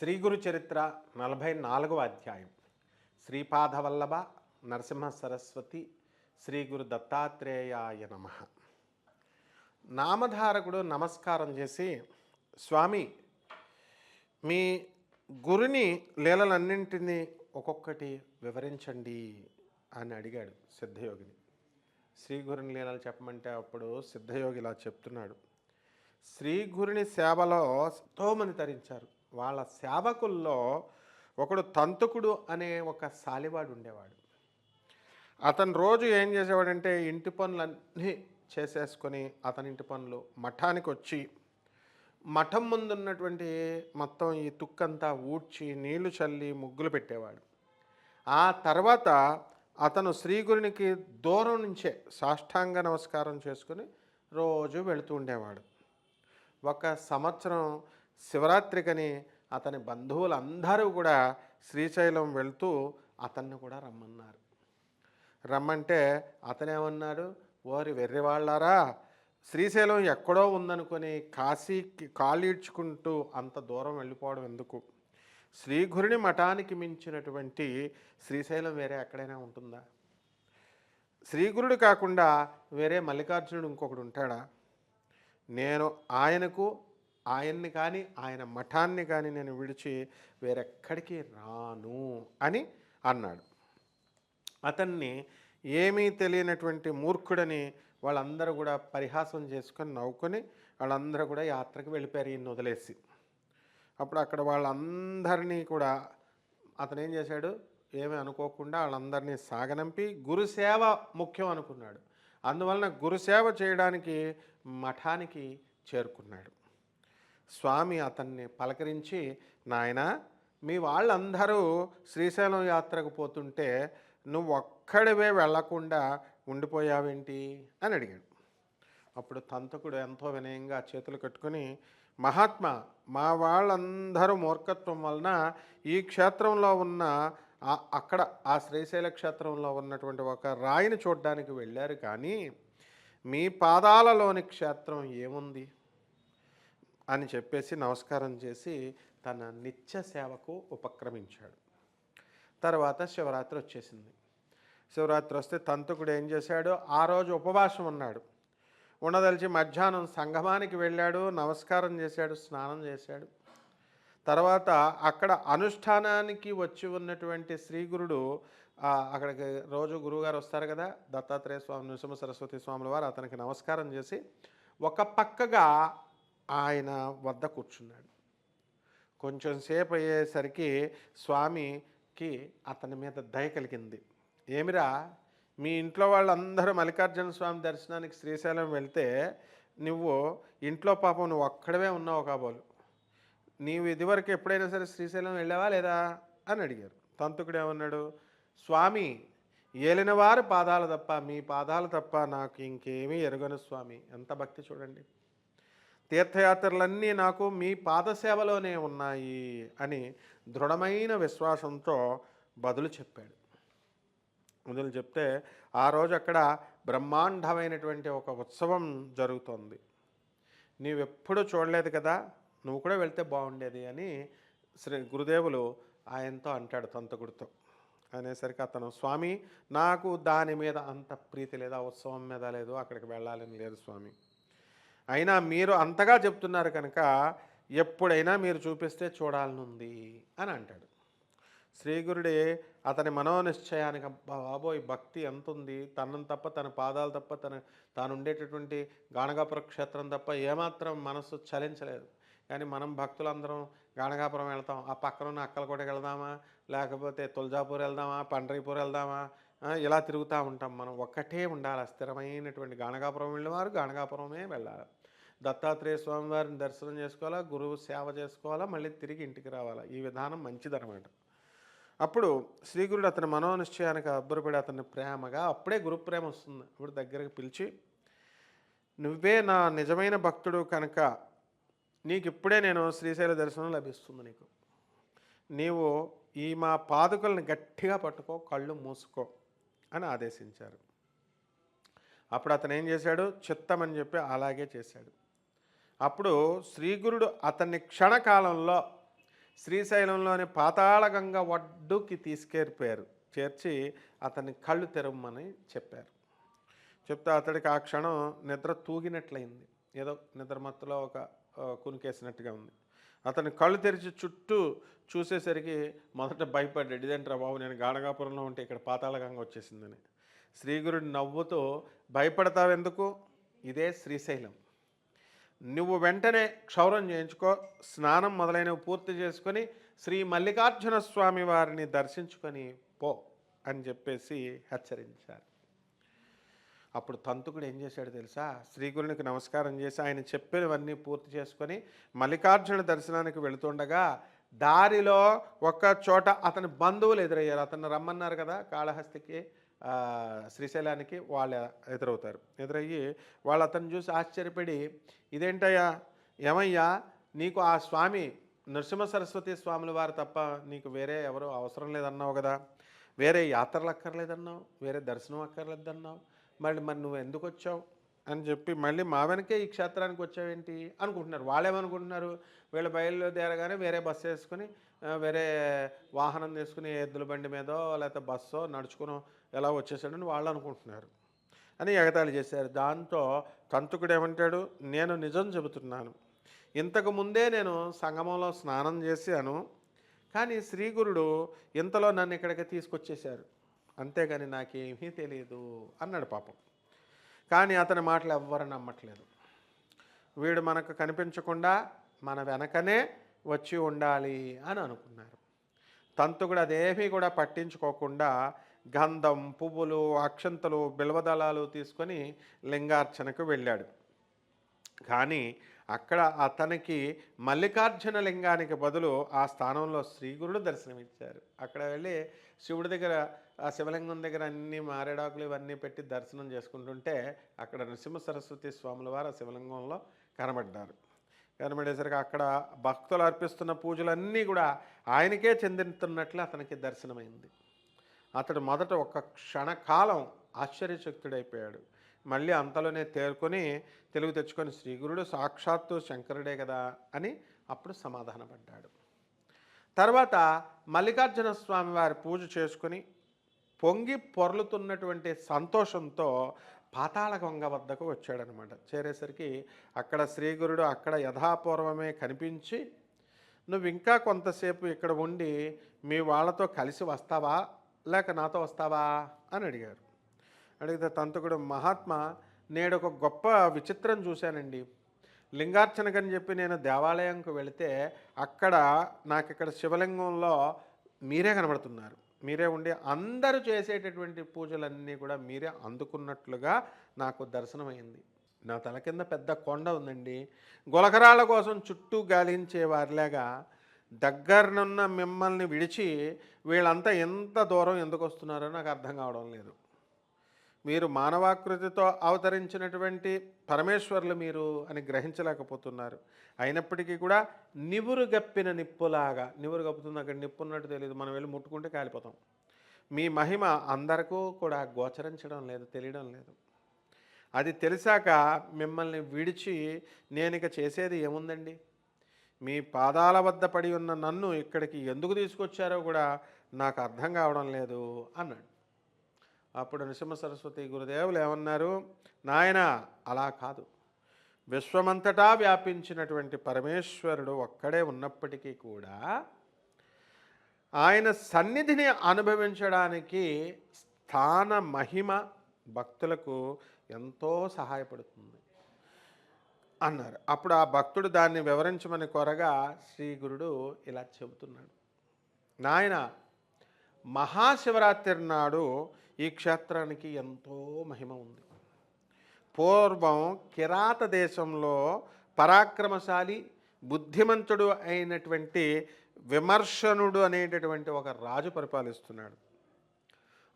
శ్రీ గురు చరిత్ర నలభై నాలుగవ అధ్యాయం. శ్రీపాదవల్లభ నరసింహ సరస్వతి శ్రీ గురు దత్తాత్రేయాయ నమ. నామధారకుడు నమస్కారం చేసి స్వామి మీ గురుని లీలలన్నింటినీ ఒక్కొక్కటి వివరించండి అని అడిగాడు సిద్ధయోగిని. శ్రీ గురుని లీలలు చెప్పమంటే అప్పుడు సిద్ధయోగి ఇలా చెప్తున్నాడు. శ్రీ గురుని సేవలో ఎంతోమంది తరించారు. వాళ్ళ సేవకుల్లో ఒకడు తంతుకుడు అనే ఒక సాలివాడు ఉండేవాడు. అతను రోజు ఏం చేసేవాడంటే ఇంటి పనులన్నీ చేసేసుకొని అతని ఇంటి పనులు మఠానికి వచ్చి మఠం ముందున్నటువంటి మొత్తం ఈ తుక్కంతా ఊడ్చి నీళ్ళు చల్లి ముగ్గులు పెట్టేవాడు. ఆ తర్వాత అతను శ్రీగురునికి దూరం నుంచే సాష్టాంగ నమస్కారం చేసుకుని రోజు వెళుతూ ఉండేవాడు. ఒక సంవత్సరం శివరాత్రికని అతని బంధువులందరూ కూడా శ్రీశైలం వెళ్తూ అతన్ని కూడా రమ్మన్నారు. రమ్మంటే అతనేమన్నాడు ఓరి వెర్రివాళ్ళారా శ్రీశైలం ఎక్కడో ఉందనుకొని కాశీకి కాళ్ళీడ్చుకుంటూ అంత దూరం వెళ్ళిపోవడం ఎందుకు? శ్రీగురుని మఠానికి మించినటువంటి శ్రీశైలం వేరే ఎక్కడైనా ఉంటుందా? శ్రీగురుడు కాకుండా వేరే మల్లికార్జునుడు ఇంకొకడు ఉంటాడా? నేను ఆయనకు ఆయన్ని కానీ ఆయన మఠాన్ని కానీ నేను విడిచి వేరెక్కడికి రాను అని అన్నాడు. అతన్ని ఏమీ తెలియనటువంటి మూర్ఖుడని వాళ్ళందరూ కూడా పరిహాసం చేసుకొని నవ్వుకొని వాళ్ళందరూ కూడా యాత్రకు వెళ్ళిపోయారు ఈయన వదిలేసి. అప్పుడు అక్కడ వాళ్ళందరినీ కూడా అతను ఏం చేశాడు? ఏమీ అనుకోకుండా వాళ్ళందరినీ సాగనంపి గురుసేవ ముఖ్యం అనుకున్నాడు. అందువలన గురుసేవ చేయడానికి మఠానికి చేరుకున్నాడు. స్వామి అతన్ని పలకరించి నాయన మీ వాళ్ళందరూ శ్రీశైలం యాత్రకు పోతుంటే నువ్వు ఒక్కడివే వెళ్ళకుండా ఉండిపోయావేంటి? అని అడిగాడు. అప్పుడు తంతకుడు ఎంతో వినయంగా చేతులు కట్టుకొని మహాత్మా మా వాళ్ళందరూ మూర్ఖత్వం వలన ఈ క్షేత్రంలో ఉన్న అక్కడ ఆ శ్రీశైల క్షేత్రంలో ఉన్నటువంటి ఒక రాయిని చూడడానికి వెళ్ళారు కానీ మీ పాదాలలోని క్షేత్రం ఏముంది అని చెప్పేసి నమస్కారం చేసి తన నిత్య సేవకు ఉపక్రమించాడు. తర్వాత శివరాత్రి వచ్చేసింది. శివరాత్రి వస్తే తంతుకుడు ఏం చేశాడు? ఆ రోజు ఉపవాసం ఉన్నాడు. ఉండదలిచి మధ్యాహ్నం సంగమానికి వెళ్ళాడు నమస్కారం చేశాడు స్నానం చేశాడు. తర్వాత అక్కడ అనుష్ఠానానికి వచ్చి ఉన్నటువంటి శ్రీగురుడు అక్కడికి రోజు గురువుగారు వస్తారు కదా దత్తాత్రేయ స్వామి నృసింహ సరస్వతి స్వాముల వారు అతనికి నమస్కారం చేసి ఒక పక్కగా ఆయన వద్ద కూర్చున్నాడు. కొంచెం సేపు అయ్యేసరికి స్వామికి అతని మీద దయ కలిగింది. ఏమిరా మీ ఇంట్లో వాళ్ళందరూ మల్లికార్జున స్వామి దర్శనానికి శ్రీశైలం వెళ్తే నువ్వు ఇంట్లో పాపం నువ్వు ఒక్కడవే ఉన్నావు కాబోలు. నీవు ఇదివరకు ఎప్పుడైనా సరే శ్రీశైలం వెళ్ళావా లేదా అని అడిగారు. తంతుకుడు ఏమన్నాడు? స్వామి ఏలినవారు పాదాలు తప్ప మీ పాదాలు తప్ప నాకు ఇంకేమీ ఎరగను స్వామి. ఎంత భక్తి చూడండి. తీర్థయాత్రలన్నీ నాకు మీ పాదసేవలోనే ఉన్నాయి అని దృఢమైన విశ్వాసంతో బదులు చెప్పాడు. బదులు చెప్తే ఆ రోజు అక్కడ బ్రహ్మాండమైనటువంటి ఒక ఉత్సవం జరుగుతోంది. నీవెప్పుడు చూడలేదు కదా? నువ్వు కూడా వెళ్తే బాగుండేది అని శ్రీ గురుదేవులు ఆయనతో అంటాడు తంతకుడితో అనేసరికి అతను స్వామి నాకు దాని మీద అంత ప్రీతి లేదా ఉత్సవం మీద లేదు అక్కడికి వెళ్ళాలని లేదు స్వామి. అయినా మీరు అంతగా చెప్తున్నారు కనుక ఎప్పుడైనా మీరు చూపిస్తే చూడాలనుంది అని అంటాడు. శ్రీగురుడే అతని మనోనిశ్చయానికి బాబోయ్ భక్తి ఎంత ఉంది తనను తప్ప తన పాదాలు తప్ప తన తాను ఉండేటటువంటి గాణగాపుర క్షేత్రం తప్ప ఏమాత్రం మనస్సు చలించలేదు. కానీ మనం భక్తులందరం గాణగాపురం వెళ్తాం. ఆ పక్కన ఉన్న అక్కలకోటకి వెళ్దామా? లేకపోతే తులజాపూర్ వెళ్దామా? పండ్రీపూర్ వెళ్దామా? ఇలా తిరుగుతూ ఉంటాం మనం. ఒక్కటే ఉండాలి. స్థిరమైనటువంటి గాణగాపురం వెళ్ళేవారు గాణగాపురమే వెళ్ళాలి. దత్తాత్రేయ స్వామి వారిని దర్శనం చేసుకోవాలా? గురువు సేవ చేసుకోవాలా? మళ్ళీ తిరిగి ఇంటికి రావాలా? ఈ విధానం మంచిదన్నమాట. అప్పుడు శ్రీగురుడు అతని మనోనిశ్చయానికి అబ్బురపడి అతని ప్రేమగా అప్పుడే గురు ప్రేమ వస్తుంది. అప్పుడు దగ్గరకు పిలిచి నువ్వే నా నిజమైన భక్తుడు కనుక నీకు ఇప్పుడే నేను శ్రీశైల దర్శనం లభిస్తుంది నీకు. నీవు ఈ మా పాదుకల్ని గట్టిగా పట్టుకో కళ్ళు మూసుకో అని ఆదేశించారు. అప్పుడు అతను ఏం చేశాడు? చిత్తమని చెప్పి అలాగే చేశాడు. అప్పుడు శ్రీగురుడు అతన్ని క్షణకాలంలో శ్రీశైలంలోని పాతాళగంగ ఒడ్డుకి తీసుకెళ్ళిపోయారు చేర్చి అతన్ని కళ్ళు తెరవమని చెప్పారు. చెప్తే అతడికి ఆ క్షణం నిద్ర తూగినట్లయింది. ఏదో నిద్ర మత్తులో ఒక కునికేసినట్టుగా ఉంది. అతను కళ్ళు తెరిచి చుట్టూ చూసేసరికి మొదట భయపడ్డాడు. ఇదేంట్రా బాబు నేను గాఢగాపురంలో ఉంటే ఇక్కడ పాతాళగంగా వచ్చేసిందని. శ్రీగురుడు నవ్వుతో భయపడతావెందుకు? ఇదే శ్రీశైలం. నువ్వు వెంటనే క్షౌరం చేయించుకో స్నానం మొదలైనవి పూర్తి చేసుకొని శ్రీ మల్లికార్జున స్వామి వారిని దర్శించుకొని పో అని చెప్పేసి హెచ్చరించారు. అప్పుడు తంతుకుడు ఏం చేశాడు తెలుసా? శ్రీగురునికి నమస్కారం చేసి ఆయన చెప్పినవన్నీ పూర్తి చేసుకొని మల్లికార్జున దర్శనానికి వెళుతుండగా దారిలో ఒక్క చోట అతని బంధువులు ఎదురయ్యారు. అతను రమ్మన్నారు కదా కాళహస్తికి శ్రీశైలానికి వాళ్ళు ఎదురవుతారు. ఎదురయ్యి వాళ్ళు అతను చూసి ఆశ్చర్యపడి ఇదేంటయ్యా? ఏమయ్యా? నీకు ఆ స్వామి నరసింహ సరస్వతి స్వాముల వారు తప్ప నీకు వేరే ఎవరు అవసరం లేదన్నావు కదా? వేరే యాత్రలు అక్కర్లేదన్నావు? వేరే దర్శనం అక్కర్లేదన్నావు? మళ్ళీ మరి నువ్వు ఎందుకు వచ్చావు అని చెప్పి మళ్ళీ మా వెనకే ఈ క్షేత్రానికి వచ్చావేంటి అనుకుంటున్నారు. వాళ్ళేమనుకుంటున్నారు? వీళ్ళు బయలుదేరగానే వేరే బస్సు వేసుకుని వేరే వాహనం తీసుకుని ఎద్దుల బండి మీదో లేకపోతే బస్సో నడుచుకునో ఎలా వచ్చేసాడని వాళ్ళు అనుకుంటున్నారు. అని ఎగతాళి చేశారు. దాంతో కంతుకుడు ఏమంటాడు? నేను నిజం చెబుతున్నాను. ఇంతకు ముందే నేను సంగమంలో స్నానం చేశాను కానీ శ్రీగురుడు ఇంతలో నన్ను ఇక్కడికి తీసుకొచ్చేశారు. అంతేగాని నాకేమీ తెలియదు అన్నాడు పాపం. కానీ అతని మాటలు ఎవ్వరు నమ్మట్లేదు. వీడు మనకు కనిపించకుండా మన వెనకనే వచ్చి ఉండాలి అని అనుకున్నారు. తంతు కూడా అదేమీ కూడా పట్టించుకోకుండా గంధం పువ్వులు అక్షంతలు బిల్వదళాలు తీసుకొని లింగార్చనకు వెళ్ళాడు. కానీ అక్కడ అతనికి మల్లికార్జున లింగానికి బదులు ఆ స్థానంలో శ్రీగురుడు దర్శనమిచ్చారు. అక్కడ వెళ్ళి శివుడి దగ్గర ఆ శివలింగం దగ్గర అన్ని మారేడాకులు ఇవన్నీ పెట్టి దర్శనం చేసుకుంటుంటే అక్కడ నృసింహ సరస్వతి స్వాముల వారు ఆ శివలింగంలో కనబడ్డారు. కనబడేసరికి అక్కడ భక్తులు అర్పిస్తున్న పూజలన్నీ కూడా ఆయనకే చెందుతున్నట్లు అతనికి దర్శనమైంది. అతడు మొదట ఒక క్షణకాలం ఆశ్చర్యశక్తుడైపోయాడు మళ్ళీ అంతలోనే తేరుకొని తెలుగు తెచ్చుకొని శ్రీగురుడు సాక్షాత్తు శంకరుడే కదా అని అప్పుడు సమాధానపడ్డాడు. తర్వాత మల్లికార్జున స్వామి వారి పూజ చేసుకుని పొంగి పొరలుతున్నటువంటి సంతోషంతో పాతాళ గంగ వద్దకు వచ్చాడనమాట. చేరేసరికి అక్కడ శ్రీగురుడు అక్కడ యథాపూర్వమే కనిపించి నువ్వు ఇంకా కొంతసేపు ఇక్కడ ఉండి మీ వాళ్ళతో కలిసి వస్తావా? లేక నాతో వస్తావా? అని అడిగారు. అడిగితే తంతకుడు మహాత్మా నేడు ఒక గొప్ప విచిత్రం చూశానండి. లింగార్చనకని చెప్పి నేను దేవాలయంకు వెళితే అక్కడ నాకు ఇక్కడ శివలింగంలో మీరే కనబడుతున్నారు. మీరే ఉండి అందరూ చేసేటటువంటి పూజలన్నీ కూడా మీరే అందుకున్నట్లుగా నాకు దర్శనమైంది. నా తల కింద పెద్ద కొండ ఉందండి. గులకరాల కోసం చుట్టూ గాలించే వారిలాగా దగ్గరనున్న మిమ్మల్ని విడిచి వీళ్ళంతా ఎంత దూరం ఎందుకు వస్తున్నారో నాకు అర్థం కావడం లేదు. మీరు మానవాకృతితో అవతరించినటువంటి పరమేశ్వర్లు మీరు అని గ్రహించలేకపోతున్నారు. అయినప్పటికీ కూడా నివురు గప్పిన నిప్పులాగా నివురు గప్పుతుంది అక్కడ నిప్పు ఉన్నట్టు తెలియదు మనం వెళ్ళి ముట్టుకుంటే కాలిపోతాం. మీ మహిమ అందరికూ కూడా గోచరించడం లేదు తెలియడం లేదు. అది తెలిసాక మిమ్మల్ని విడిచి నేను ఇక చేసేది ఏముందండి? మీ పాదాల వద్ద పడి ఉన్న నన్ను ఇక్కడికి ఎందుకు తీసుకొచ్చారో కూడా నాకు అర్థం కావడం లేదు అన్నాడు. అప్పుడు నృసింహ సరస్వతి గురుదేవులు ఏమన్నారు? నాయన అలా కాదు. విశ్వమంతటా వ్యాపించినటువంటి పరమేశ్వరుడు ఒక్కడే ఉన్నప్పటికీ కూడా ఆయన సన్నిధిని అనుభవించడానికి స్థాన మహిమ భక్తులకు ఎంతో సహాయపడుతుంది అన్నారు. అప్పుడు ఆ భక్తుడు దాన్ని వివరించమని కోరగా శ్రీ గురుడు ఇలా చెబుతున్నాడు. నాయన మహాశివరాత్రి నాడు ఈ క్షేత్రానికి ఎంతో మహిమ ఉంది. పూర్వం కిరాత దేశంలో పరాక్రమశాలి బుద్ధిమంతుడు అయినటువంటి విమర్శనుడు అనేటటువంటి ఒక రాజు పరిపాలిస్తున్నాడు.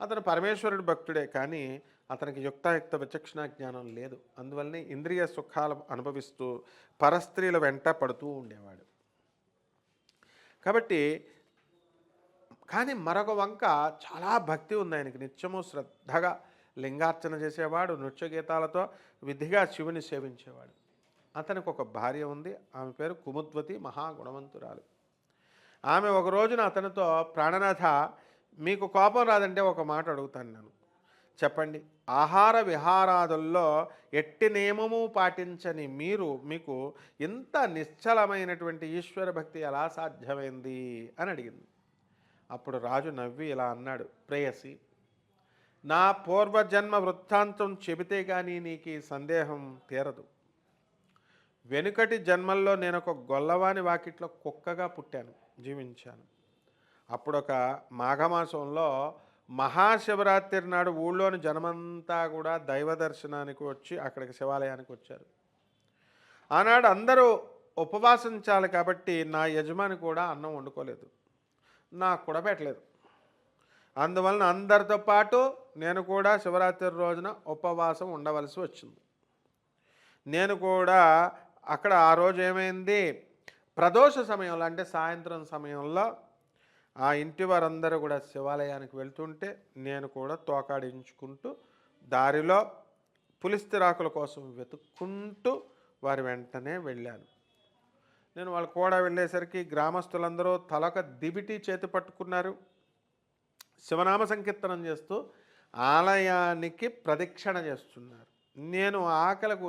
అతను పరమేశ్వరుడు భక్తుడే కానీ అతనికి యుక్తాయుక్త విచక్షణ జ్ఞానం లేదు. అందువల్లనే ఇంద్రియ సుఖాలు అనుభవిస్తూ పరస్త్రీల వెంట పడుతూ ఉండేవాడు. కాబట్టి కానీ మరొక వంక చాలా భక్తి ఉంది ఆయనకి. నిత్యము శ్రద్ధగా లింగార్చన చేసేవాడు నృత్య గీతాలతో విధిగా శివుని సేవించేవాడు. అతనికి ఒక భార్య ఉంది ఆమె పేరు కుముద్వతి మహాగుణవంతురాలు. ఆమె ఒక రోజున అతనితో ప్రాణనాథ మీకు కోపం రాదంటే ఒక మాట అడుగుతాను నేను. చెప్పండి ఆహార విహారాదుల్లో ఎట్టి నియమము పాటించని మీరు మీకు ఇంత నిశ్చలమైనటువంటి ఈశ్వర భక్తి ఎలా సాధ్యమైంది? అని అడిగింది. అప్పుడు రాజు నవ్వి ఇలా అన్నాడు ప్రేయసి నా పూర్వజన్మ వృత్తాంతం చెబితే కానీ నీకు ఈ సందేహం తీరదు. వెనుకటి జన్మల్లో నేను ఒక గొల్లవాని వాకిట్లో కుక్కగా పుట్టాను జీవించాను. అప్పుడు ఒక మాఘమాసంలో మహాశివరాత్రి నాడు ఊళ్ళోని జనమంతా కూడా దైవ దర్శనానికి వచ్చి అక్కడికి శివాలయానికి వచ్చారు. ఆనాడు అందరూ ఉపవాసించాలి కాబట్టి నా యజమాని కూడా అన్నం వండుకోలేదు. నాకు కూడా పెట్టలేదు. అందువలన అందరితో పాటు నేను కూడా శివరాత్రి రోజున ఉపవాసం ఉండవలసి వచ్చింది. నేను కూడా అక్కడ ఆ రోజు ఏమైంది? ప్రదోష సమయంలో అంటే సాయంత్రం సమయంలో ఆ ఇంటి వారందరూ కూడా శివాలయానికి వెళ్తుంటే నేను కూడా తోకాడించుకుంటూ దారిలో పులిస్తిరాకుల కోసం వెతుక్కుంటూ వారి వెంటనే వెళ్ళాను. నేను వాళ్ళు కూడా వెళ్ళేసరికి గ్రామస్తులందరూ తలక దిబిటి చేతి పట్టుకున్నారు. శివనామ సంకీర్తనం చేస్తూ ఆలయానికి ప్రదక్షిణ చేస్తున్నారు. నేను ఆకలకు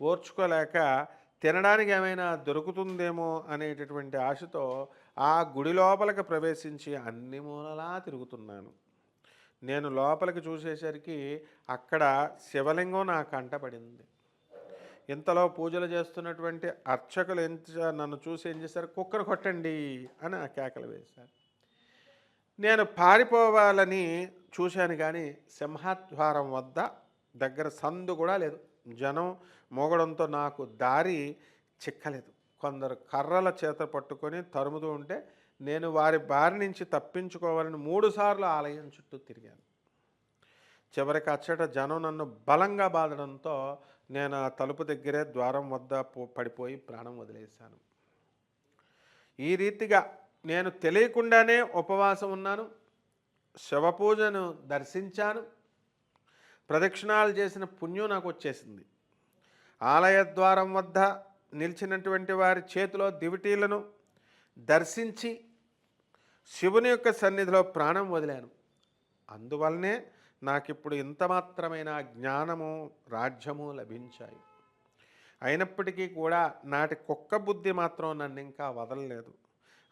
ఓర్చుకోలేక తినడానికి ఏమైనా దొరుకుతుందేమో అనేటటువంటి ఆశతో ఆ గుడి లోపలికి ప్రవేశించి అన్ని మూలలా తిరుగుతున్నాను. నేను లోపలికి చూసేసరికి అక్కడ శివలింగం నా కంటపడింది ఇంతలో పూజలు చేస్తున్నటువంటి అర్చకులు ఎంత నన్ను చూసి ఏం చేశారు? కుక్కర్ కొట్టండి అని ఆ కేకలు వేశారు. నేను పారిపోవాలని చూశాను కానీ సింహద్వారం వద్ద దగ్గర సందు కూడా లేదు. జనం మోగడంతో నాకు దారి చిక్కలేదు. కొందరు కర్రల చేత పట్టుకొని తరుముతూ ఉంటే నేను వారి బారి నుంచి తప్పించుకోవాలని మూడుసార్లు ఆలయం చుట్టూ తిరిగాను. చివరికి అచ్చట జనం నన్ను బలంగా బాధడంతో నేను ఆ తలుపు దగ్గరే ద్వారం వద్ద పడిపోయి ప్రాణం వదిలేశాను. ఈ రీతిగా నేను తెలియకుండానే ఉపవాసం ఉన్నాను. శవపూజను దర్శించాను. ప్రదక్షిణాలు చేసిన పుణ్యం నాకు వచ్చేసింది. ఆలయ ద్వారం వద్ద నిలిచినటువంటి వారి చేతిలో దివిటీలను దర్శించి శివుని యొక్క సన్నిధిలో ప్రాణం వదిలాను. అందువల్లనే నాకిప్పుడు ఇంత మాత్రమైన జ్ఞానము రాజ్యము లభించాయి. అయినప్పటికీ కూడా నాటి కుక్క బుద్ధి మాత్రం నన్ను ఇంకా వదలలేదు.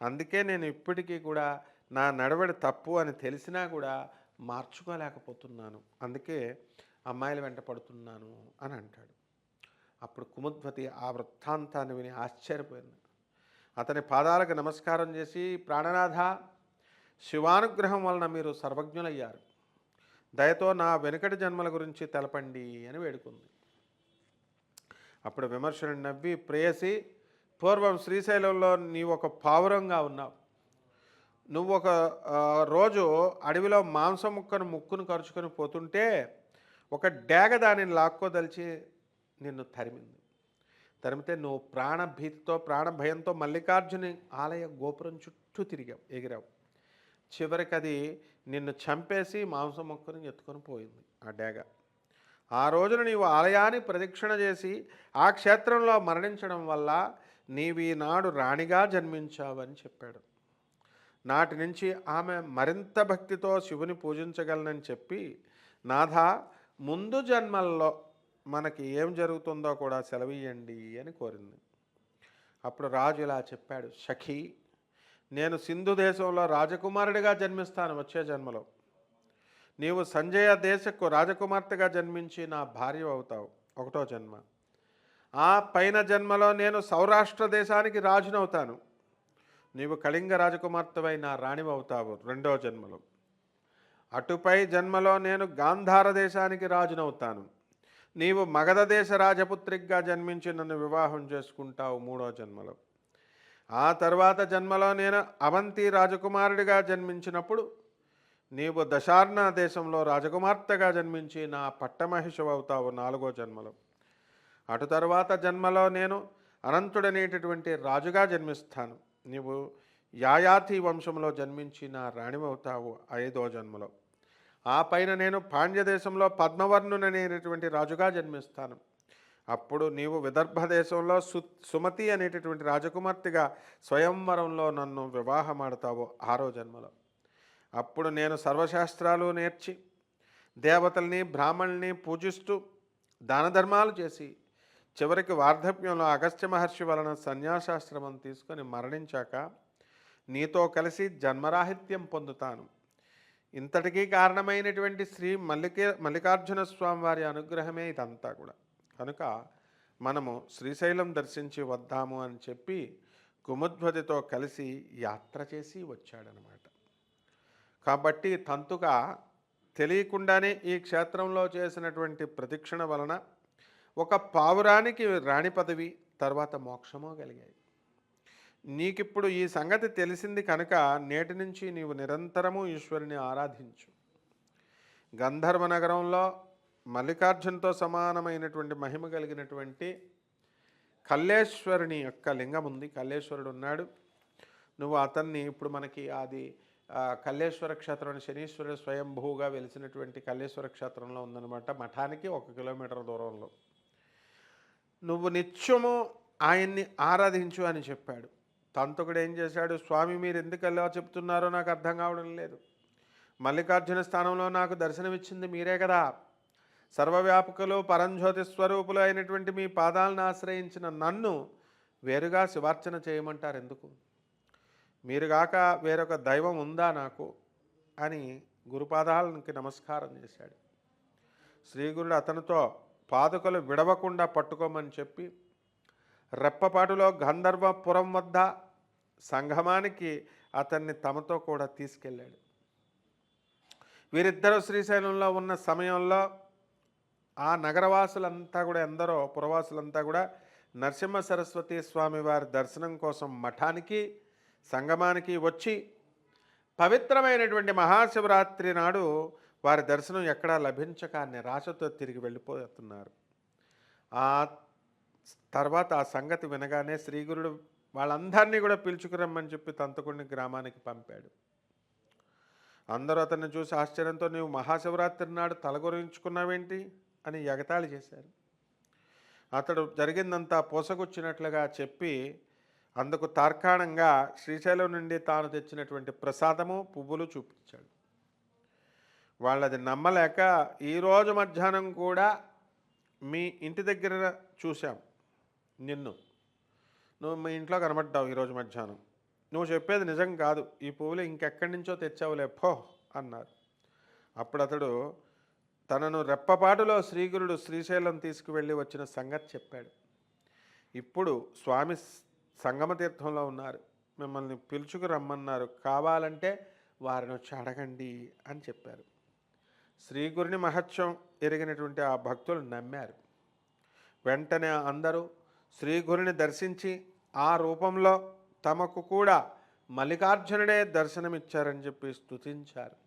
అందుకే నేను ఇప్పటికీ కూడా నా నడవడి తప్పు అని తెలిసినా కూడా మార్చుకోలేకపోతున్నాను. అందుకే అమ్మాయిల వెంట పడుతున్నాను అని అంటాడు. అప్పుడు కుముద్వతి ఆ వృత్తాంతాన్ని విని ఆశ్చర్యపోయింది. అతని పాదాలకు నమస్కారం చేసి ప్రాణనాథ శివానుగ్రహం వలన మీరు సర్వజ్ఞులయ్యారు. దయతో నా వెనుకటి జన్మల గురించి తెలపండి అని వేడుకుంది. అప్పుడు విమర్శను నవ్వి ప్రేయసి పూర్వం శ్రీశైలంలో నీవు ఒక పావురంగా ఉన్నావు. నువ్వు ఒక రోజు అడవిలో మాంసం ముక్కను ముక్కును కరుచుకొని పోతుంటే ఒక డేగ దానిని లాక్కోదలిచి నిన్ను తరిమింది. తరిమితే నువ్వు ప్రాణభీతితో ప్రాణభయంతో మల్లికార్జుని ఆలయ గోపురం చుట్టూ తిరిగావు ఎగిరావు. చివరికి అది నిన్ను చంపేసి మాంసం మొక్కను ఎత్తుకొని పోయింది ఆ డేగ. ఆ రోజున నీవు ఆలయాన్ని ప్రదక్షిణ చేసి ఆ క్షేత్రంలో మరణించడం వల్ల నీవు రాణిగా జన్మించావని చెప్పాడు. నాటి నుంచి ఆమె మరింత భక్తితో శివుని పూజించగలనని చెప్పి నాథ ముందు జన్మల్లో మనకి ఏం జరుగుతుందో కూడా సెలవియండి అని కోరింది. అప్పుడు రాజు ఇలా చెప్పాడు సఖీ నేను సింధు దేశంలో రాజకుమారుడిగా జన్మిస్తాను వచ్చే జన్మలో. నీవు సంజయ దేశకు రాజకుమార్తెగా జన్మించి నా భార్య అవుతావు. ఒకటో జన్మ. ఆ పైన జన్మలో నేను సౌరాష్ట్ర దేశానికి రాజునవుతాను. నీవు కళింగ రాజకుమార్తెవై నా రాణివవుతావు రెండో జన్మలో. అటుపై జన్మలో నేను గాంధార దేశానికి రాజునవుతాను. నీవు మగధ దేశ రాజపుత్రిగా జన్మించి నన్ను వివాహం చేసుకుంటావు మూడో జన్మలో. ఆ తర్వాత జన్మలో నేను అవంతి రాజకుమారుడిగా జన్మించినప్పుడు నీవు దశార్ణ దేశంలో రాజకుమార్తెగా జన్మించి నా పట్టమహిషవవుతావు నాలుగో జన్మలో. అటు తరువాత జన్మలో నేను అనంతుడనేటటువంటి రాజుగా జన్మిస్తాను. నీవు యాయాతి వంశంలో జన్మించి నా రాణివవుతావు ఐదో జన్మలో. ఆ పైన నేను పాండ్యదేశంలో పద్మవర్ణుననేటటువంటి రాజుగా జన్మిస్తాను. అప్పుడు నీవు విదర్భ దేశంలో సు సుమతి అనేటటువంటి రాజకుమార్తెగా స్వయంవరంలో నన్ను వివాహమాడతావు ఆరో జన్మలో అప్పుడు నేను సర్వశాస్త్రాలు నేర్చి దేవతల్ని బ్రాహ్మణుల్ని పూజిస్తూ దానధర్మాలు చేసి చివరికి వార్ధక్యంలో అగస్త్య మహర్షి వలన సన్యాసాశ్రమం తీసుకొని మరణించాక నీతో కలిసి జన్మరాహిత్యం పొందుతాను. ఇంతటికీ కారణమైనటువంటి శ్రీ మల్లికే మల్లికార్జున స్వామి వారి అనుగ్రహమే ఇదంతా కూడా. కనుక మనము శ్రీశైలం దర్శించి వద్దాము అని చెప్పి కుముద్వతితో కలిసి యాత్ర చేసి వచ్చాడనమాట. కాబట్టి తంతుగా తెలియకుండానే ఈ క్షేత్రంలో చేసినటువంటి ప్రతిక్షణ వలన ఒక పావురానికి రాణి పదవి తర్వాత మోక్షము కలిగాయి. నీకిప్పుడు ఈ సంగతి తెలిసింది కనుక నేటి నుంచి నీవు నిరంతరము ఈశ్వరుని ఆరాధించు. గంధర్వ నగరంలో మల్లికార్జునతో సమానమైనటువంటి మహిమ కలిగినటువంటి కల్లేశ్వరుని యొక్క లింగం ఉంది. కల్లేశ్వరుడు ఉన్నాడు. నువ్వు అతన్ని ఇప్పుడు మనకి అది కల్లేశ్వర క్షేత్రం శనీశ్వరుడు స్వయంభూగా వెలిసినటువంటి కల్లేశ్వర క్షేత్రంలో ఉందన్నమాట. మఠానికి ఒక కిలోమీటర్ దూరంలో. నువ్వు నిత్యము ఆయన్ని ఆరాధించు అని చెప్పాడు. తంతకుడు ఏం చేశాడు? స్వామి మీరు ఎందుకు ఎలా చెప్తున్నారో నాకు అర్థం కావడం లేదు. మల్లికార్జున స్థానంలో నాకు దర్శనమిచ్చింది మీరే కదా. సర్వవ్యాపకులు పరంజ్యోతి స్వరూపులు అయినటువంటి మీ పాదాలను ఆశ్రయించిన నన్ను వేరుగా శివార్చన చేయమంటారు ఎందుకు? మీరుగాక వేరొక దైవం ఉందా నాకు? అని గురుపాదాలకి నమస్కారం చేశాడు. శ్రీగురుడు అతనితో పాదుకలు విడవకుండా పట్టుకోమని చెప్పి రెప్పపాటులో గంధర్వపురం వద్ద సంగమానికి అతన్ని తమతో కూడా తీసుకెళ్ళాడు. వీరిద్దరూ శ్రీశైలంలో ఉన్న సమయంలో ఆ నగరవాసులంతా కూడా ఎందరో పురవాసులంతా కూడా నరసింహ సరస్వతి స్వామి వారి దర్శనం కోసం మఠానికి సంగమానికి వచ్చి పవిత్రమైనటువంటి మహాశివరాత్రి నాడు వారి దర్శనం ఎక్కడా లభించక నిరాశతో తిరిగి వెళ్ళిపోతున్నారు. ఆ తర్వాత ఆ సంగతి వినగానే శ్రీగురుడు వాళ్ళందరినీ కూడా పిలుచుకురమ్మని చెప్పి తంతకుడిని గ్రామానికి పంపాడు. అందరూ అతన్ని చూసి ఆశ్చర్యంతో నీవు మహాశివరాత్రి నాడు తలగొరించుకున్నావేంటి అని ఎగతాళి చేశారు. అతడు జరిగిందంతా పోసగొచ్చినట్లుగా చెప్పి అందుకు తార్కాణంగా శ్రీశైలం నుండి తాను తెచ్చినటువంటి ప్రసాదము పువ్వులు చూపించాడు. వాళ్ళది నమ్మలేక ఈరోజు మధ్యాహ్నం కూడా మీ ఇంటి దగ్గర చూశాం నిన్ను. నువ్వు మీ ఇంట్లో కనబడ్డావు ఈరోజు మధ్యాహ్నం. నువ్వు చెప్పేది నిజం కాదు. ఈ పువ్వులు ఇంకెక్కడి నుంచో తెచ్చావులే పో అన్నారు. అప్పుడు అతడు తనను రెప్పపాటులో శ్రీగురుడు శ్రీశైలం తీసుకువెళ్ళి వచ్చిన సంగతి చెప్పాడు. ఇప్పుడు స్వామి సంగమతీర్థంలో ఉన్నారు. మిమ్మల్ని పిలుచుకు రమ్మన్నారు. కావాలంటే వారిని వచ్చి అడగండి అని చెప్పారు. శ్రీగురుని మహత్యం ఎరిగినటువంటి ఆ భక్తులు నమ్మారు. వెంటనే అందరూ శ్రీగురుని దర్శించి ఆ రూపంలో తమకు కూడా మల్లికార్జునుడే దర్శనమిచ్చారని చెప్పి స్తుతించారు.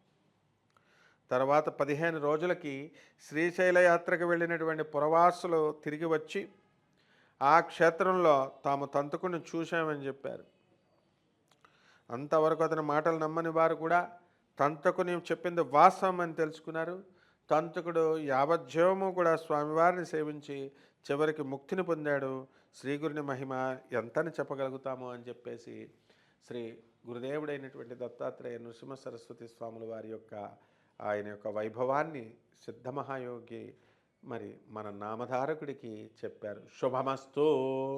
తర్వాత పదిహేను రోజులకి శ్రీశైల యాత్రకు వెళ్ళినటువంటి పురవాసులు తిరిగి వచ్చి ఆ క్షేత్రంలో తాము తంతుకుని చూశామని చెప్పారు. అంతవరకు అతని మాటలు నమ్మని వారు కూడా తంతకుని చెప్పింది వాస్తవం అని తెలుసుకున్నారు. తంతకుడు యావజ్జీవము కూడా స్వామివారిని సేవించి చివరికి ముక్తిని పొందాడు. శ్రీగురుని మహిమ ఎంతని చెప్పగలుగుతాము అని చెప్పేసి శ్రీ గురుదేవుడైనటువంటి దత్తాత్రేయ నృసింహ సరస్వతి స్వాముల వారి యొక్క ఆయన యొక్క వైభవాన్ని సిద్ధమహాయోగి మరి మన నామధారకుడికి చెప్పారు. శుభమస్తు.